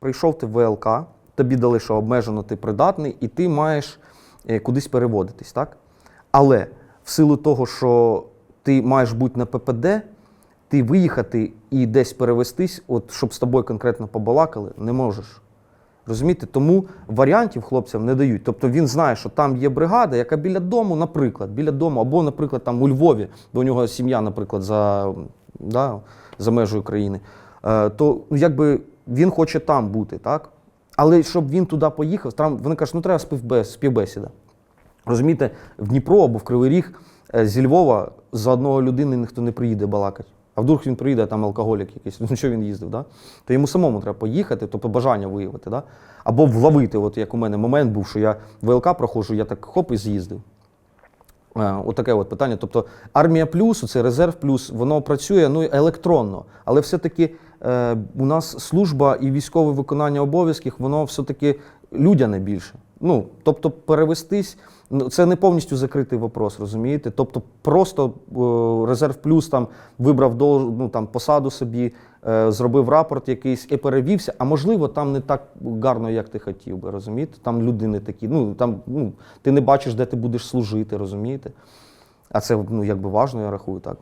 Прийшов ти в ВЛК, тобі дали, що обмежено ти придатний, і ти маєш е, кудись переводитись, так? Але в силу того, що ти маєш бути на ППД, ти виїхати і десь перевестись, от щоб з тобою конкретно побалакали, не можеш. Розумієте? Тому варіантів хлопцям не дають. Тобто він знає, що там є бригада, яка біля дому, наприклад, біля дому, або, наприклад, там у Львові, бо у нього сім'я, наприклад, за, да, за межою країни, е, то ну, якби він хоче там бути, так? Але щоб він туди поїхав, там вони кажуть, ну треба співбесіда. Розумієте, в Дніпро або в Кривий Ріг е, зі Львова за одного людини ніхто не приїде балакати. А вдруг він приїде, там алкоголік якийсь, ну що він їздив, да? то йому самому треба поїхати, тобто бажання виявити. Да? Або вловити, от як у мене момент був, що я ВЛК проходжу, я так хоп і з'їздив. Е, Отаке от питання. Тобто армія плюс, це резерв плюс, воно працює ну, електронно, але все-таки у нас служба і військове виконання обов'язків, воно все-таки людяне більше. Ну, тобто перевестись, ну, це не повністю закритий вопрос, розумієте? Тобто просто е, резерв плюс там вибрав до, ну, там, посаду собі, е, зробив рапорт якийсь і перевівся, а можливо, там не так гарно, як ти хотів би, розумієте? Там люди не такі, ну там ну, ти не бачиш, де ти будеш служити, розумієте? А це ну, якби важно, я рахую так.